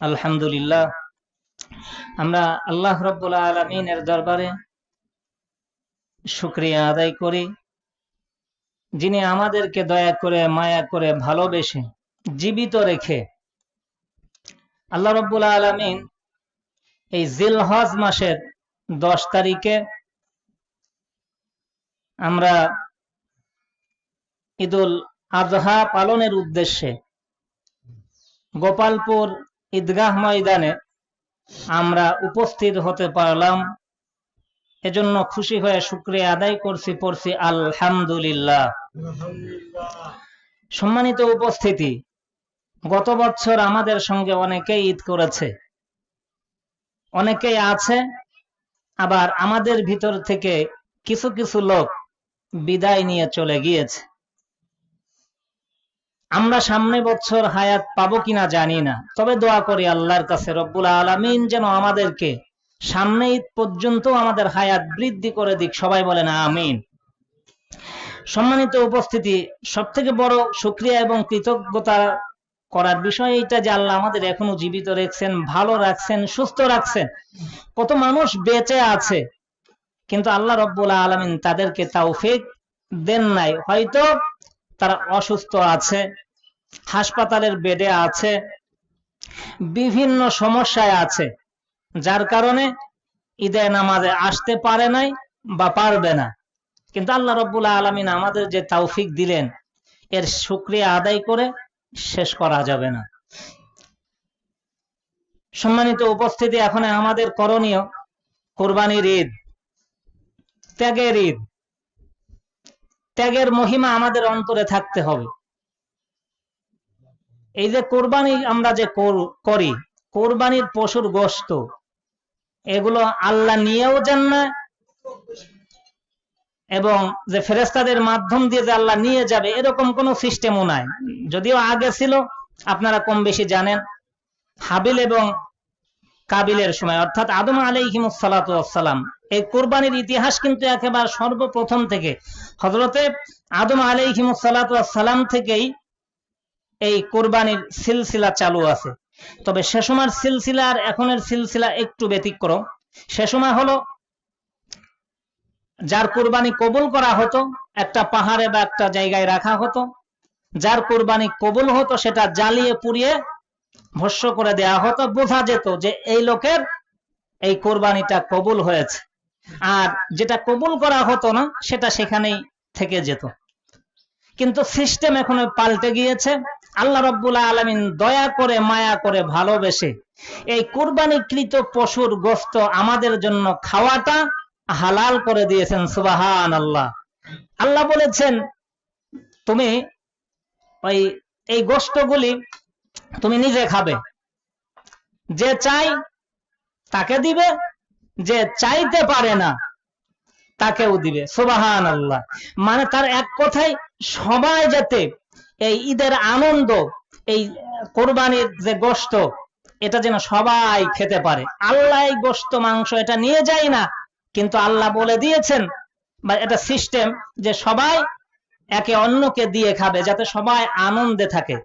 আলহামদুলিল্লাহ। আমরা আল্লাহ রব্বুল আলমিনের দরবারে শুক্রিয়া আদায় করি, যিনি আমাদেরকে দয়া করে, মায়া করে, ভালোবেসে জীবিত রেখে আল্লাহ রব্বুল আলমিন এই জিলহজ মাসের দশ তারিখে আমরা ঈদুল আজহা পালনের উদ্দেশ্যে গোপালপুর ঈদগাহ ময়দানে আমরা উপস্থিত হতে পারলাম। এজন্য খুশি হয়ে শুক্রিয়া আদায় করছি, পড়ছি আলহামদুলিল্লাহ। সম্মানিত উপস্থিতি, গত বছর আমাদের সঙ্গে অনেকেই ঈদ করেছে, অনেকেই আছে, আবার আমাদের ভিতর থেকে কিছু কিছু লোক বিদায় নিয়ে চলে গিয়েছে। আমরা সামনে বছর হায়াত পাবো কিনা জানি না। তবে দোয়া করি আল্লাহর কাছে রব্বুল আলমিন যেন আমাদেরকে সামনে ঈদ পর্যন্ত আমাদের হায়াত বৃদ্ধি করে দিক। সবাই বলেন আমিন। সম্মানিত উপস্থিতি সব থেকে বড় সুক্রিয়া এবং কৃতজ্ঞতা করার বিষয় এইটা যে আল্লাহ আমাদের এখনও জীবিত রেখছেন, ভালো রাখছেন, সুস্থ রাখছেন। কত মানুষ বেঁচে আছে, কিন্তু আল্লাহ রব্বুল আলমিন তাদেরকে তাওফিক দেন নাই। হয়তো তারা অসুস্থ আছে হাসপাতালের বেডে আছে, বিভিন্ন সমস্যায় আছে, যার কারণে ঈদে নামাজে আসতে পারে নাই বা পারবে না। কিন্তু আল্লাহ রব্বুল আলমিন আমাদের যে তাওফিক দিলেন, এর সুক্রিয়া আদায় করে শেষ করা যাবে না। সম্মানিত উপস্থিতি এখন আমাদের করণীয়, কোরবানির ঈদ, ত্যাগের ঈদ। ত্যাগের মহিমা আমাদের অন্তরে থাকতে হবে। এই যে কোরবানি আমরা যে করি কোরবানির পশুর গোস্ত, এগুলো আল্লাহ নিয়েও যান না, এবং যে ফেরেস্তাদের মাধ্যম দিয়ে যে আল্লাহ নিয়ে যাবে, এরকম কোনো সিস্টেমও নাই। যদিও আগে ছিল, আপনারা কম বেশি জানেন, হাবিল এবং কাবিলের সময়, অর্থাৎ আদম আলাইহিমসালাম এই কোরবানির ইতিহাস কিন্তু একেবারে সর্বপ্রথম থেকে। হজরতে আদম আলাইহিমসালাম থেকেই এই কোরবানির সিলসিলা চালু আছে। তবে সে সময়ের সিলসিলা আর এখনের সিলসিলা একটু ব্যতিক্রম। সে সময় হলো, যার কোরবানি কবুল করা হতো, একটা পাহাড়ে বা একটা জায়গায় রাখা হতো। যার কোরবানি কবুল হতো, সেটা জ্বালিয়ে পুড়িয়ে ভস্য করে দেয়া হতো। বোঝা যেত যে এই লোকের এই কোরবানিটা কবুল হয়েছে। আর যেটা কবুল করা হতো না, সেটা সেখানেই থেকে যেত। কিন্তু সিস্টেম এখন পাল্টে গিয়েছে। আল্লাহ রব্বুল্লাহ আলমিন দয়া করে, মায়া করে ভালোবেসে এই কোরবানিকৃত পশুর গোস্ত আমাদের জন্য খাওয়াটা হালাল করে দিয়েছেন সুবাহান আল্লাহ আল্লাহ বলেছেন, তুমি ওই, এই গোস্তগুলি তুমি নিজে খাবে। যে চাই তাকে দিবে, যে চাইতে পারে না তাকেও দিবে সুবাহান আল্লাহ মানে তার এক কথাই সবাই যাতে এই ঈদের আনন্দ, এই কোরবানির যে গোস্ত এটা যেন সবাই খেতে পারে। আল্লাহ এই গোস্ত মাংস এটা নিয়ে যায় না, কিন্তু আল্লাহ বলে দিয়েছেন, বা এটা সিস্টেম যে সবাই একে অন্যকে দিয়ে খাবে যাতে সবাই আনন্দে থাকে।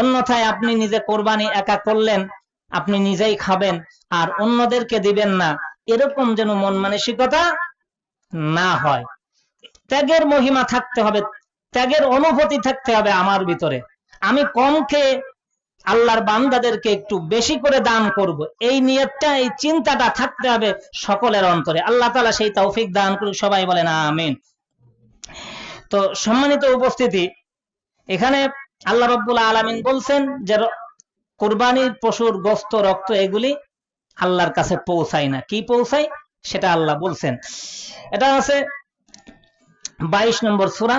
অন্যথায় আপনি নিজে কোরবানি একা করলেন, আপনি নিজেই খাবেন, আর অন্যদেরকে দিবেন না। এরকম যেন মন মানসিকতা না হয়। ত্যাগের মহিমা থাকতে হবে ত্যাগের অনুভূতি থাকতে হবে আমার ভিতরে। আমি কম খেয়ে আল্লাহর বান্দাদেরকে একটু বেশি করে দান করব। এই নিয়তটা, এই চিন্তাটা থাকতে হবে সকলের অন্তরে। আল্লাহ তালা সেই তৌফিক দান করুক, সবাই বলেন আমিন। তো সম্মানিত উপস্থিতি, এখানে আল্লাহ রব্বুল আলমিন বলছেন যে, কোরবানির পশুর গোস্ত, রক্ত এগুলি আল্লাহর কাছে পৌঁছায় না। কি পৌঁছায়? সেটা আল্লাহ বলছেন। এটা আছে বাইশ নম্বর সুরা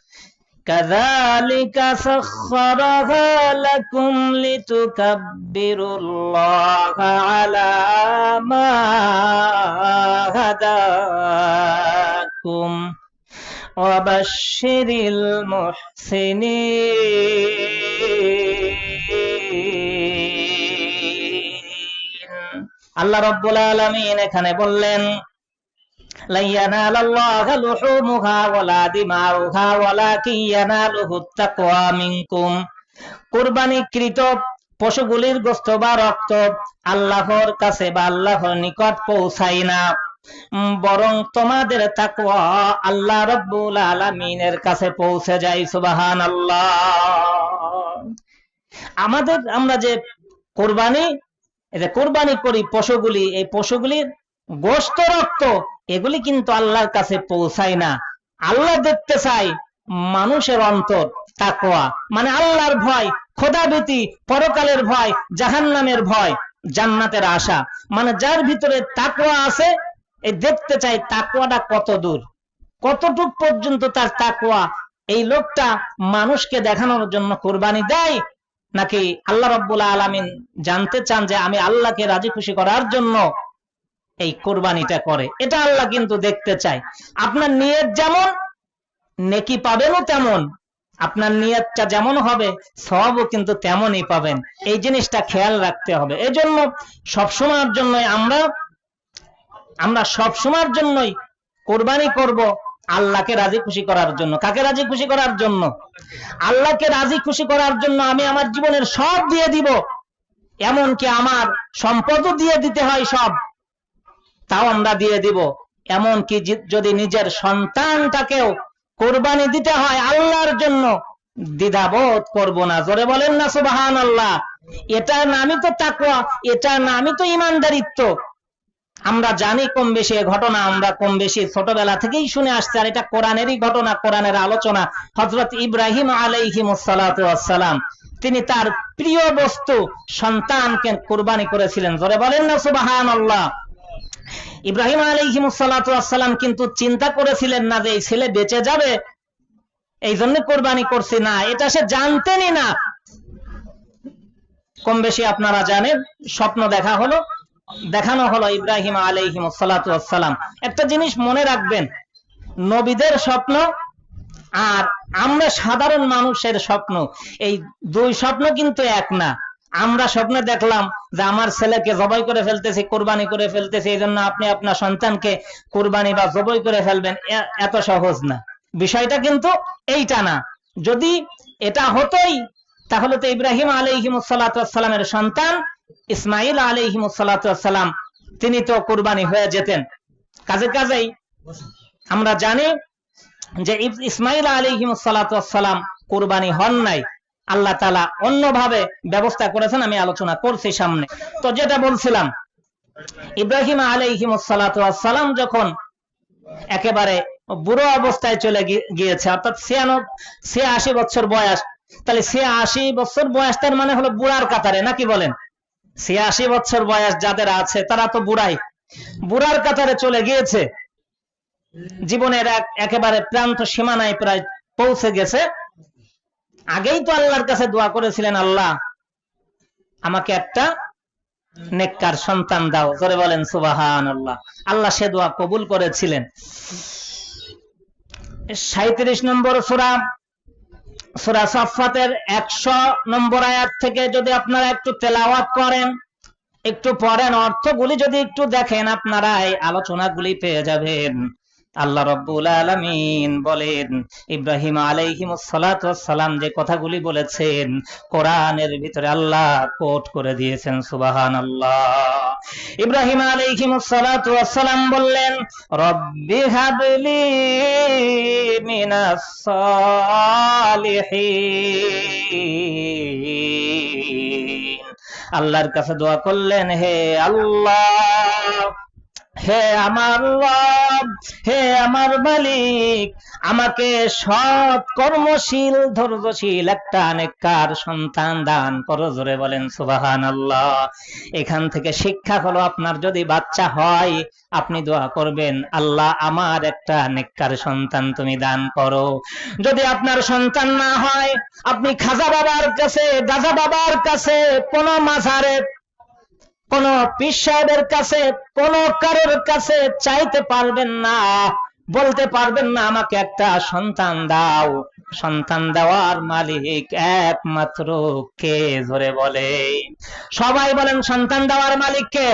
كذلك سخرها لكم لتكبروا الله على ما هداكم وبشر المحسنين আল্লাহ রব্বুল আলামিন এখানে বললেন لن ينال الله لحومها ولا دماؤها ولكن يناله التقوى منكم কুরবানিকৃত পশুগুলির গোস্ত বা রক্ত আল্লাহর কাছে বা আল্লাহর নিকট পৌঁছায় না উম, বরং তোমাদের তাকওয়া আল্লাহ রব্বুল আলামিনের কাছে পৌঁছে যায় সুবহানাল্লাহ আমাদের আমরা যে কোরবানি এই যে কোরবানি করি পশুগুলি এই পশুগুলির গোস্ত রক্ত এগুলি কিন্তু আল্লাহর কাছে পৌঁছায় না। আল্লাহ দেখতে চাই মানুষের অন্তর তাকওয়া মানে আল্লাহর ভয় খোদাভীতি পরকালের ভয়, জাহান্নামের ভয়, জান্নাতের আশা। মানে যার ভিতরে তাকওয়া আছে এই দেখতে চাই তাকওয়াটা কত দূর। কতটুক পর্যন্ত তার তাকওয়া এই লোকটা মানুষকে দেখানোর জন্য কোরবানি দেয়, নাকি আল্লাহ রব্বুল আলামিন জানতে চান যে আমি আল্লাহকে রাজি খুশি করার জন্য এই কোরবানিটা করে। এটা আল্লাহ কিন্তু দেখতে চায়। আপনার নিয়ত যেমন, নেকি পাবেনও তেমন। আপনার নিয়তটা যেমন হবে, সবও কিন্তু তেমনই পাবেন। এই জিনিসটা খেয়াল রাখতে হবে। এই জন্য সবসময়ের জন্যই আমরা আমরা সবসময়ের জন্যই কোরবানি করব আল্লাহকে রাজি খুশি করার জন্য। কাকে রাজি খুশি করার জন্য? আল্লাহকে রাজি খুশি করার জন্য আমি আমার জীবনের সব দিয়ে দিব। এমনকি আমার সম্পদও দিয়ে দিতে হয় সব। তাও আমরা দিয়ে দিব। এমনকি জি- যদি নিজের সন্তানটাকেও কোরবানি দিতে হয়, আল্লাহর জন্য দ্বিধাবোধ করব না। জোরে বলেন না সুবাহান আল্লাহ এটার নামই তো তাকওয়া, এটার নামই তো ইমানদারিত্ব আমরা জানি কম বেশি ঘটনা, আমরা কম বেশি ছোটবেলা থেকেই শুনে আসছি, আর এটা কোরআনেরই ঘটনা, কোরআনের আলোচনা। হজরত ইব্রাহিম আলাইহিম সালাম তিনি তার প্রিয় বস্তু সন্তানকে কোরবানি করেছিলেন। জোরে বলেন না সুবাহান আল্লাহ ইব্রাহিম আলাইহিম সালাম কিন্তু চিন্তা করেছিলেন না যে এই ছেলে বেঁচে যাবে, এই জন্য কোরবানি করছি না, এটা সে জানতেনই না। কম বেশি আপনারা জানেন, স্বপ্ন দেখা হলো, দেখানো হলো ইব্রাহিম আলাইহিম সালাম একটা জিনিস মনে রাখবেন, নবীদের স্বপ্ন আর আমরা সাধারণ মানুষের স্বপ্ন, এই দুই স্বপ্ন কিন্তু এক না। আমরা স্বপ্নে দেখলাম যে আমার ছেলেকে জবাই করে ফেলতেছি, কোরবানি করে ফেলতেছি এই জন্য আপনি আপনার সন্তানকে কোরবানি বা জবাই করে ফেলবেন এত সহজ না। বিষয়টা কিন্তু এইটা না। যদি এটা হতোই, তাহলে তো ইব্রাহিম আলাইহিম সালামের সন্তান ইসমাইল আলাইহিম সালাম তিনি তো কোরবানি হয়ে যেতেন। কাজে কাজেই আমরা জানি যে ইসমাইল আলাইহিম সালাম কোরবানি হন নাই। আল্লাহ তালা অন্যভাবে ব্যবস্থা করেছেন, আমি আলোচনা করছি সামনে। তো যেটা বলছিলাম, ইব্রাহিম আলাইহিম সালাম যখন একেবারে বুড়ো অবস্থায় চলে গিয়েছে, অর্থাৎ ছিয়ানো ছিয়াশি বছর বয়স, তাহলে ছিয়াশি বছর বয়স তার মানে হলো বুড়ার কাতারে, নাকি বলেন? ছিয়াশি বছর বয়স যাদের আছে, তারা তো বুড়াই। বুড়ার কাতারে চলে গিয়েছে, জীবনের এক একেবারে প্রান্ত সীমানায় প্রায় পৌঁছে গেছে আগেই তো আল্লাহর কাছে দোয়া করেছিলেন, আল্লাহ, আমাকে একটা নেককার সন্তান দাও। জোরে বলেন সুবাহান আল্লাহ আল্লাহ সে দোয়া কবুল করেছিলেন। সাঁত্রিশ নম্বর সুরা সুরা সফাতের একশো নম্বর আয়াত থেকে যদি আপনারা একটু তেলাওয়াত করেন, একটু পড়েন, অর্থগুলি যদি একটু দেখেন, আপনারা এই আলোচনাগুলি পেয়ে যাবেন। আল্লাহ রব্বুল আলামিন বলেন, ইব্রাহিম আলাইহিমুস সালাতু সালাম যে কথাগুলি বলেছেন, কোরআনের ভিতরে আল্লাহ কোট করে দিয়েছেন সুবাহান আল্লাহ ইব্রাহিম আলাইহিমুস সালাতু সালাম বললেন, রব্বি হাবলি আল্লাহর কাছে দোয়া করলেন, হে আল্লাহ হে আমার রব, হে আমার মালিক, আমাকে সৎ কর্মশীল, ধৈর্যশীল একটা নেককার সন্তান দান করো, জোরে বলেন সুবাহান আল্লাহ এখান থেকে শিক্ষা হলো, আপনার যদি বাচ্চা হয়, আপনি দোয়া করবেন, আল্লাহ আমার একটা নেককার সন্তান তুমি দান করো। যদি আপনার সন্তান না হয়, আপনি খাজা বাবার কাছে গাজা বাবার কাছে, কোন মাঝারে কোন পীর সাহেবের কাছে, কোন কারোর কাছে চাইতে পারবেন না, বলতে পারবেন না, আমাকে একটা সন্তান দাও। সন্তান দেওয়ার মালিক একমাত্র কে? ধরে বলে। সবাই বলেন, সন্তান দেওয়ার মালিক কে?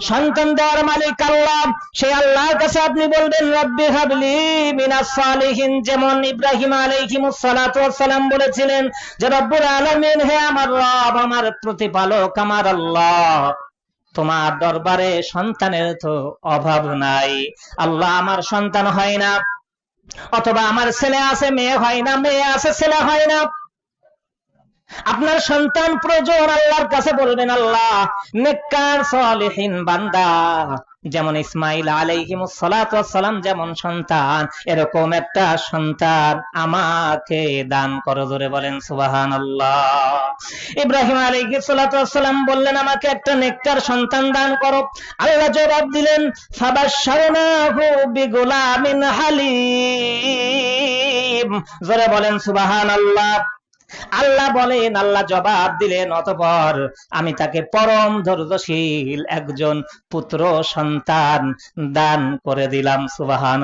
সন্তান দেওয়ার মালিক আল্লাহ। সেই আল্লাহর কাছে আপনি বলবেন, রব্বি হাবলি মিনাস সালিহিন। যেমন ইব্রাহিম আলাইহিমুস সালাতু সালাম বলেছিলেন যে, রব্বুল আলামিন, হে আমার রব, আমার প্রতিপালক, আমার আল্লাহ। তোমার দরবারে সন্তানের তো অভাব নাই। আল্লাহ আমার সন্তান হয় না। অথবা আমার ছেলে আছে, মেয়ে হয় না, মেয়ে আছে, ছেলে হয় না। আপনার সন্তান প্রয়োজন, আল্লাহর কাছে বলবেন, আল্লাহ, নেককার, সলিহীন বান্দা। যেমন ইসমাইল আলাইহিমুস সালাতু ওয়াস সালাম যেমন সন্তান, এরকম একটা সন্তান আমাকে দান করো জোরে বলেন সুবহানাল্লাহ। ইব্রাহিম আলাইহিস সালাতু সালাম বললেন, আমাকে একটা নেককার সন্তান দান করো। আল্লাহ জবাব দিলেন বিগুলামিন হালিম। জোরে বলেন সুবহানাল্লাহ। আল্লাহ বলেন, আল্লাহ জবাব দিলেন, অতপর আমি তাকে পরম ধৈর্যশীল একজন পুত্র সন্তান দান করে দিলাম সুবাহান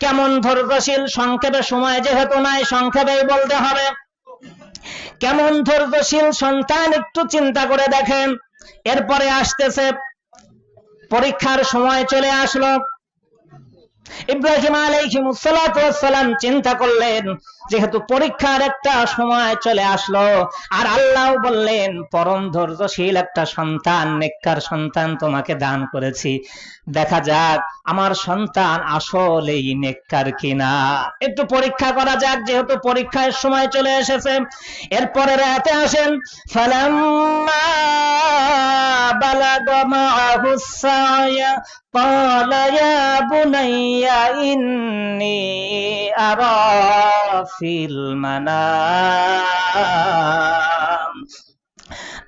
কেমন ধৈর্যশীল, সংক্ষেপে সময় যেহেতু নাই, সংক্ষেপেই বলতে হবে। কেমন ধৈর্যশীল সন্তান একটু চিন্তা করে দেখেন। এরপরে আসতেছে, পরীক্ষার সময় চলে আসলো। ইব্রাহিম আলাইহিমুসসালাম চিন্তা করলেন, যেহেতু পরীক্ষার একটা সময় চলে আসলো, আর আল্লাহ বললেন, পরম ধৈর্যশীল একটা সন্তান, নেককার সন্তান তোমাকে দান করেছি। দেখা যাক আমার সন্তান আসলেই নেককার কিনা একটু পরীক্ষা করা যাক যেহেতু পরীক্ষার সময় চলে এসেছে এরপরে রাতে আসেন ফালাম্মা বালাগ মাআহুস সায়া قال يا بني إني أرى في المنام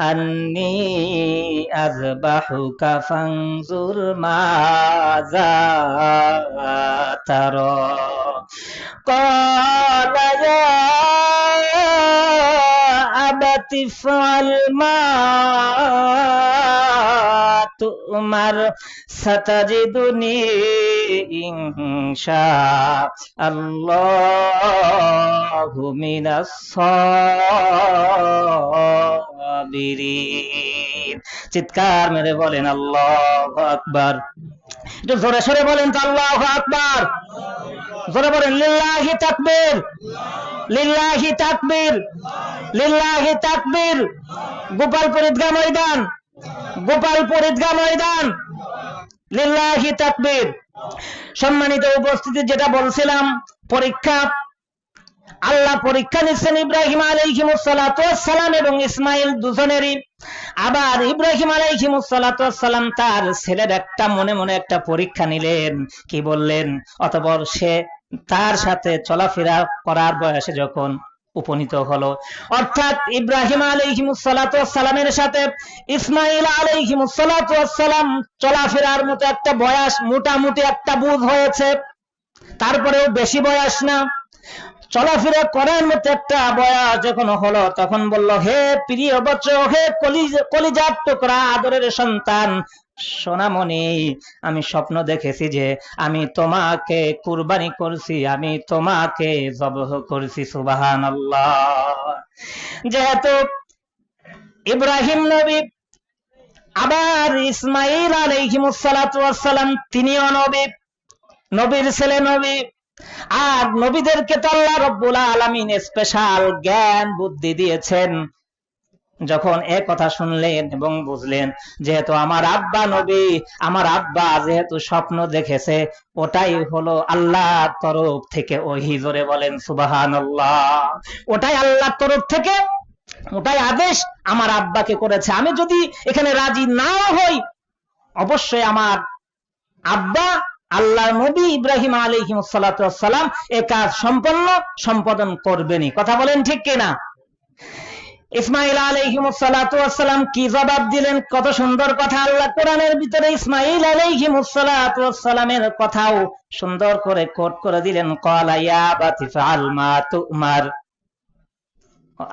أني أذبحك فانظر ماذا ترى قال يا أبت افعل ما تؤمر ستجدني إن شاء الله من الصابرين চিৎকার মেরে বলেন আল্লাহ আকবার একটু জোরে সরে বলেন তো আল্লাহ আকবার জোরে বলেন লিল্লাহি তাকবীর লিল্লাহি তাকবীর লিল্লাহি তাকবীর গোপালপুর ঈদগাহ ময়দান গোপালপুর ঈদগাহ ময়দান লিল্লাহি তাকবীর সম্মানিত উপস্থিতি, যেটা বলছিলাম, পরীক্ষা, আল্লাহ পরীক্ষা নিচ্ছেন ইব্রাহিম আলাইহিমুসসালাম এবং ইসমাইল দুজনেরই। আবার ইব্রাহিম আলাইহিমুসসালাম তার ছেলের একটা মনে মনে একটা পরীক্ষা নিলেন। কি বললেন? অতপর সে তার সাথে চলাফেরা করার বয়সে যখন উপনীত হলো। অর্থাৎ ইব্রাহিম আলাইহিমুসসালামের সাথে ইসমাইল আলাইহিমুসসালাম চলাফেরার মতো একটা বয়স, মোটামুটি একটা বুঝ হয়েছে। তারপরেও বেশি বয়স না। চলাফেরা করার মতো একটা বয়স যখন হলো, তখন বলল, হে প্রিয় বচ্চ, হে কলিজার টুকরা, আদরের সন্তান সোনামণি আমি স্বপ্ন দেখেছি যে আমি তোমাকে কুরবানি করছি, আমি তোমাকে জবহ করছি সুবাহান যেহেতু ইব্রাহিম নবী, আবার ইসমাইল আলাইহিমুসালাম তিনিও নবী, নবীর ছেলে নবী, আর নবীদেরকে তো আল্লাহ রব্বুল আলমিন স্পেশাল জ্ঞান বুদ্ধি দিয়েছেন। যখন এ কথা শুনলেন এবং বুঝলেন, যেহেতু আমার আব্বা নবী, আমার আব্বা যেহেতু স্বপ্ন দেখেছে, ওটাই হলো আল্লাহ তরফ থেকে ওহি জোরে বলেন সুবাহান ওটাই আল্লাহ তরফ থেকে, ওটাই আদেশ আমার আব্বাকে করেছে। আমি যদি এখানে রাজি না হই, অবশ্যই আমার আব্বা, আল্লাহ নবী ইব্রাহিম আলহিম সালাম এ কাজ সম্পন্ন সম্পাদন করবেনি কথা বলেন ঠিক কিনা? ইসমাইল আলহিমসালাম কি জবাব দিলেন? কত সুন্দর কথা আল্লাহ কোরআনের ভিতরে ইসমাইল আলহিমসালামের কথাও সুন্দর করে কোট করে দিলেন। কলাইয়া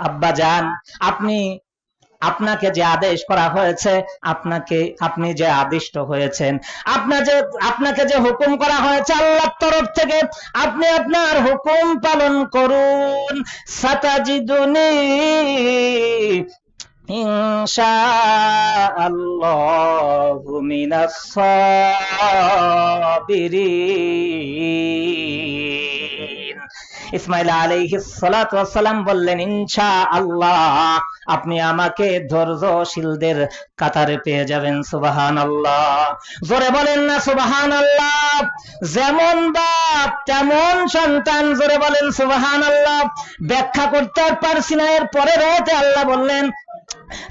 আব্বা যান আপনি আপনাকে যে আদেশ করা হয়েছে, আপনাকে, আপনি যে আদিষ্ট হয়েছেন। আপনার যে, আপনাকে যে হুকুম করা হয়েছে আল্লাহর তরফ থেকে, আপনি আপনার হুকুম পালন করুন। সাতাজিদুনি ইসমাইল আলাইহিস ওয়াসসালাম বললেন ইনশা আল্লাহ আপনি আমাকে ধৈর্যশীলদের কাতারে পেয়ে যাবেন, সুবহানাল্লাহ। জোরে বলেন না, সুবহানাল্লাহ। যেমন বাপ, তেমন সন্তান, জোরে বলেন, সুবহানাল্লাহ। ব্যাখ্যা করতে আর পারছি না এর পরের রাতে আল্লাহ বললেন,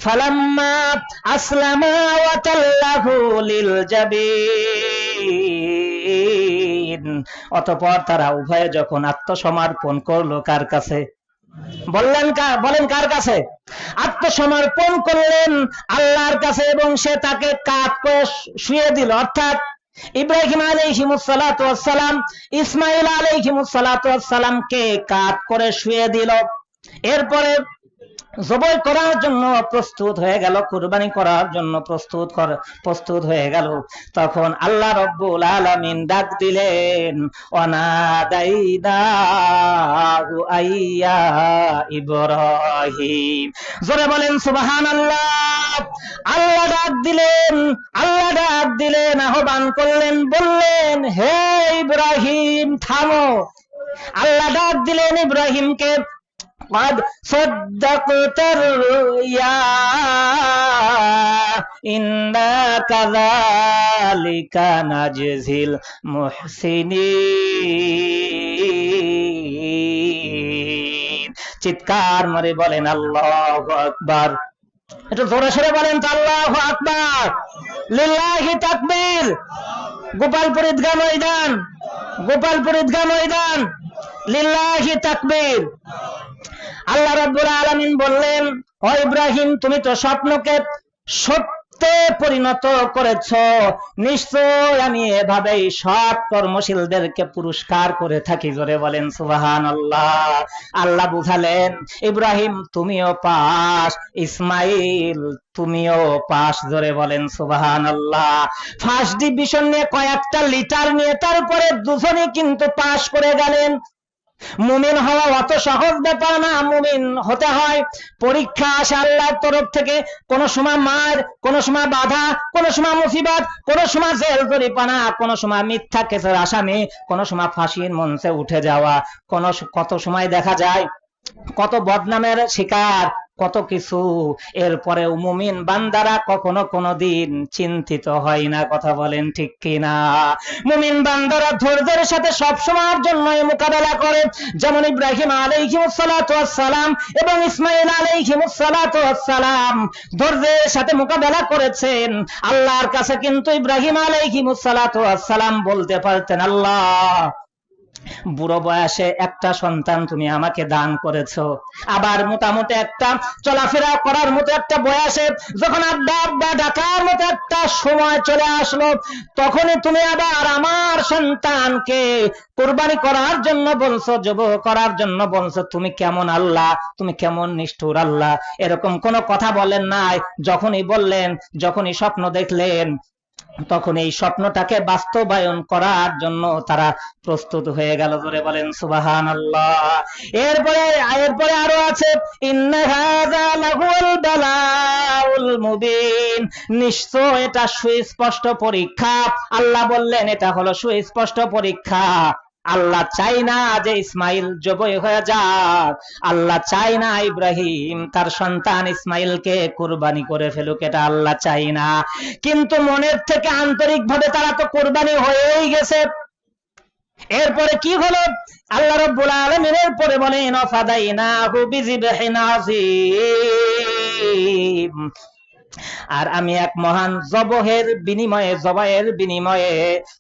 ফালাম্মা আসলামা ওয়া তাল্লাহু লিল জাবিন। অতঃপর তারা উভয়ে যখন আত্মসমর্পণ করল, কার কাছে? বললেন বলেন কার কাছে? আত্মসমর্পণ করলেন আল্লাহর কাছে এবং সে তাকে কাত করে শুয়ে দিল। অর্থাৎ ইব্রাহিম আলাইহিমুসালাম ইসমাইল কে কাত করে শুয়ে দিল। এরপরে জবাই করার জন্য প্রস্তুত হয়ে গেল, কুরবানি করার জন্য প্রস্তুত প্রস্তুত হয়ে গেল। তখন আল্লাহ রব্বুল আলামিন ডাক দিলেন আইয়া ইব্রাহিম। জোরে বলেন, সুবহানাল্লাহ। আল্লাহ ডাক দিলেন, আল্লাহ ডাক দিলেন, আহ্বান করলেন, বললেন, হে ইব্রাহিম, থামো। আল্লাহ ডাক দিলেন ইব্রাহিমকে قد صدقت الرؤيا إنا كذلك نجزي المحسنين চিৎকার মারে বলেন আল্লাহ আকবার একটু জোরে সরে বলেন তো আল্লাহ আকবার লিল্লাহি তাকবীর গোপালপুর ঈদগাহ ময়দান গোপালপুর ঈদগাহ ময়দান লিল্লাহি তাকবীর আল্লাহ রাব্বুল আলামিন বললেন, ও ইব্রাহিম, তুমি তো স্বপ্নকে সত্যে পরিণত করেছ। নিশ্চয় আমি এভাবেই সৎ কর্মশীলদেরকে পুরস্কার করে থাকি। জোরে বলেন সুবাহান আল্লাহ আল্লাহ বুঝালেন, ইব্রাহিম, তুমিও পাস, ইসমাইল, তুমিও পাস। জোরে বলেন সুবাহান আল্লাহ ফার্স্ট ডিভিশন নিয়ে কয়েকটা লিটার নিয়ে তারপরে দুজনে কিন্তু পাস করে গেলেন। মুমিন হওয়া অত সহজ ব্যাপার না, মুমিন হতে হয়। পরীক্ষা আসে আল্লাহর তরফ থেকে, কোন সময় মার, কোন সময় বাধা, কোন সময় মুসিবত, কোন সময় জেল জরিপানা কোন সময় মিথ্যা কেসের আসামি, কোন সময় ফাঁসির মঞ্চে উঠে যাওয়া, কোন কত সময় দেখা যায়, কত বদনামের শিকার কত কিছু। এরপরে মুমিন বান্দারা কখনো কোনো দিন চিন্তিত হয় না, কথা বলেন ঠিক কিনা? মুমিন বান্দারা ধৈর্যের সাথে সব সময়ের জন্য মোকাবেলা করে। যেমন ইব্রাহিম আলাইহিমুসসালাম এবং ইসমাইল আলাইহিমুসসালাম ধৈর্যের সাথে মোকাবেলা করেছেন। আল্লাহর কাছে কিন্তু ইব্রাহিম আলাইহিমুসসালাম বলতে পারতেন, আল্লাহ বুড়ো বয়সে একটা সন্তান তুমি আমাকে দান করেছ। আবার মোটামুটি একটা চলাফেরা করার মতো একটা বয়সে যখন আড্ডা আড্ডা ডাকার মতো একটা সময় চলে আসলো, তখনই তুমি আবার আমার সন্তানকে কোরবানি করার জন্য বলছো যুব করার জন্য বলছো, তুমি কেমন আল্লাহ? তুমি কেমন নিষ্ঠুর আল্লাহ? এরকম কোনো কথা বলেন নাই। যখনই বললেন, যখনই স্বপ্ন দেখলেন তখন এই স্বপ্নটাকে বাস্তবায়ন করার জন্য তারা প্রস্তুত হয়ে গেল। ধরে বলেন সুবাহান এরপরে এরপরে আরও আছে নিশ্চয় এটা সুস্পষ্ট পরীক্ষা। আল্লাহ বললেন, এটা হলো সুস্পষ্ট পরীক্ষা। আল্লাহ চাই না যে ইসমাইল জবই হয়ে যাক। আল্লাহ চাই না ইব্রাহিম, তার সন্তান ইসমাইলকে কুরবানি করে ফেলুক, এটা আল্লাহ চাই না। কিন্তু মনের থেকে আন্তরিক ভাবে তারা তো কোরবানি হয়েই গেছে। এরপরে কি হলো? আল্লাহ রব্বুল আলামিনের পরে বলেন ফাদাইনাহু বিযিবহিন আযীম। আর আমি এক মহান জবহের বিনিময়ে, জবাইয়ের বিনিময়ে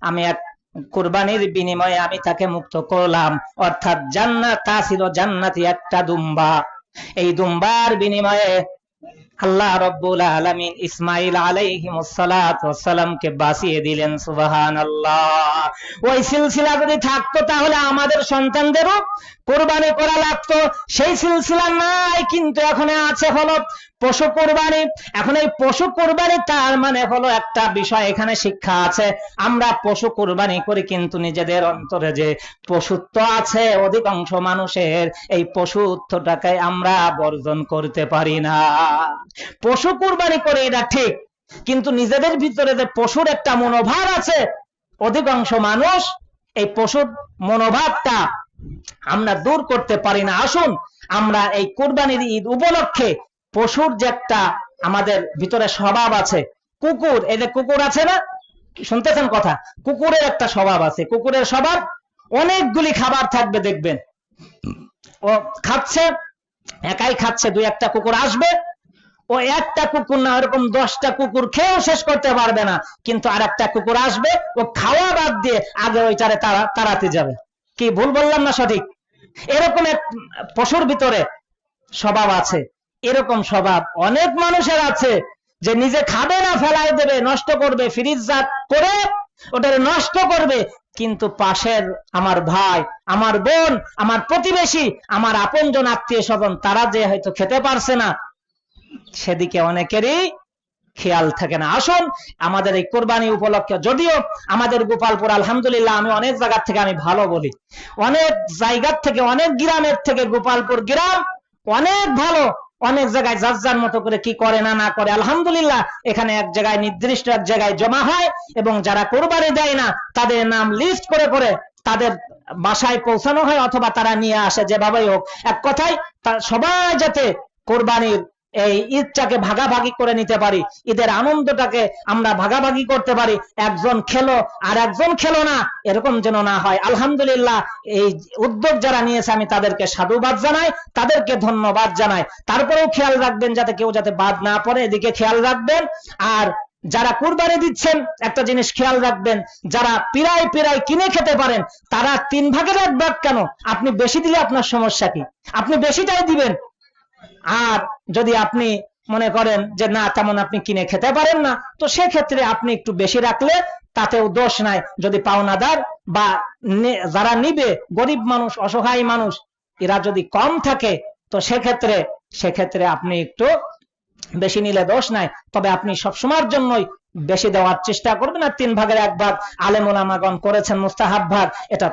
আমি এক কুরবানির বিনিময়ে আমি তাকে মুক্ত করলাম। অর্থাৎ জান্নাত তা ছিল জান্নাতি একটা দুম্বা। এই দুম্বার বিনিময়ে আল্লাহ রব্বুল আলামিন ইসমাইল আলাইহিমুসসালামকে বাঁচিয়ে দিলেন, সুবহানাল্লাহ। ওই সিলসিলা যদি থাকতো তাহলে আমাদের সন্তানদেরও কোরবানি করা লাগতো। সেই সিলসিলা নাই, কিন্তু এখন আছে হলো পশু কোরবানি। এখন এই পশু কোরবানি তার মানে হলো একটা বিষয়, এখানে শিক্ষা আছে। আমরা পশু কোরবানি করি, কিন্তু নিজেদের অন্তরে যে পশুত্ব আছে, অধিকাংশ মানুষের এই পশুত্বটাকে আমরা বর্জন করতে পারি না। পশু কোরবানি করে এটা ঠিক, কিন্তু নিজেদের ভিতরে যে পশুর একটা মনোভাব আছে, অধিকাংশ মানুষ এই পশুর মনোভাবটা আমরা দূর করতে পারি না। আসুন, আমরা এই কোরবানির ঈদ উপলক্ষে পশুর যে একটা আমাদের ভিতরে স্বভাব আছে, কুকুর, এই যে কুকুর আছে না, শুনতেছেন কথা? কুকুরের একটা স্বভাব আছে। কুকুরের স্বভাব, অনেকগুলি খাবার থাকবে, দেখবেন। ও খাচ্ছে, একাই খাচ্ছে, দুই একটা কুকুর আসবে ও একটা কুকুর না এরকম দশটা কুকুর খেয়েও শেষ করতে পারবে না। কিন্তু আর একটা কুকুর আসবে, ও খাওয়া বাদ দিয়ে আগে ওইটারে তারা, তাড়াতে যাবে। কি ভুল বললাম না সঠিক? এরকম এক পশুর ভিতরে স্বভাব আছে। এরকম স্বভাব অনেক মানুষের আছে, যে নিজে খাবে না, ফেলাই দেবে, নষ্ট করবে, ফ্রিজ জাত করে ওটারে নষ্ট করবে। কিন্তু পাশের আমার ভাই, আমার বোন, আমার প্রতিবেশী, আমার আপনজন আত্মীয় স্বজন তারা যে হয়তো খেতে পারছে না সেদিকে অনেকেরই খেয়াল থাকে না। আসুন, আমাদের এই কোরবানি উপলক্ষে যদিও আমাদের গোপালপুর, আলহামদুলিল্লাহ, আমি অনেক জায়গার থেকে আমি ভালো বলি। অনেক জায়গার থেকে, অনেক গ্রামের থেকে গোপালপুর গ্রাম অনেক ভালো। অনেক জায়গায় যার যার মতো করে কি করে না না করে। আলহামদুলিল্লাহ, এখানে এক জায়গায় নির্দিষ্ট এক জায়গায় জমা হয় এবং যারা কোরবানি দেয় না, তাদের নাম লিস্ট করে করে তাদের বাসায় পৌঁছানো হয় অথবা তারা নিয়ে আসে যেভাবেই হোক। এক কথায় সবাই যাতে কোরবানির এই ঈদটাকে ভাগাভাগি করে নিতে পারি, ঈদের আনন্দটাকে আমরা ভাগাভাগি করতে পারি, একজন খেলো আর একজন খেলো না, এরকম যেন না হয়। আলহামদুলিল্লাহ, এই উদ্যোগ যারা নিয়েছে, আমি তাদেরকে সাধুবাদ জানাই, তাদেরকে ধন্যবাদ জানাই। তারপরেও খেয়াল রাখবেন যাতে কেউ যাতে বাদ না পড়ে, এদিকে খেয়াল রাখবেন। আর যারা কুরবানি দিচ্ছেন, একটা জিনিস খেয়াল রাখবেন, যারা পিরায় পিরায় কিনে খেতে পারেন, তারা তিন ভাগের এক ভাগ কেন? আপনি বেশি দিলে আপনার সমস্যা কি? আপনি বেশিটাই দিবেন আর যদি আপনি মনে করেন যে, না, তেমন আপনি কিনে খেতে পারেন না। তো সেক্ষেত্রে আপনি একটু বেশি রাখলে তাতেও দোষ নাই। যদি পাওনাদার বা যারা নিবে, গরিব মানুষ, অসহায় মানুষ, এরা যদি কম থাকে, তো সেক্ষেত্রে সেক্ষেত্রে আপনি একটু বেশি নিলে দোষ নাই। তবে আপনি সবসময়ের জন্যই বেশি দেওয়ার চেষ্টা করবেন। আর তিন ভাগের এক ভাগ আলেমুল আমাগন করেছেন, মুস্তাহাব ভাগ, এটা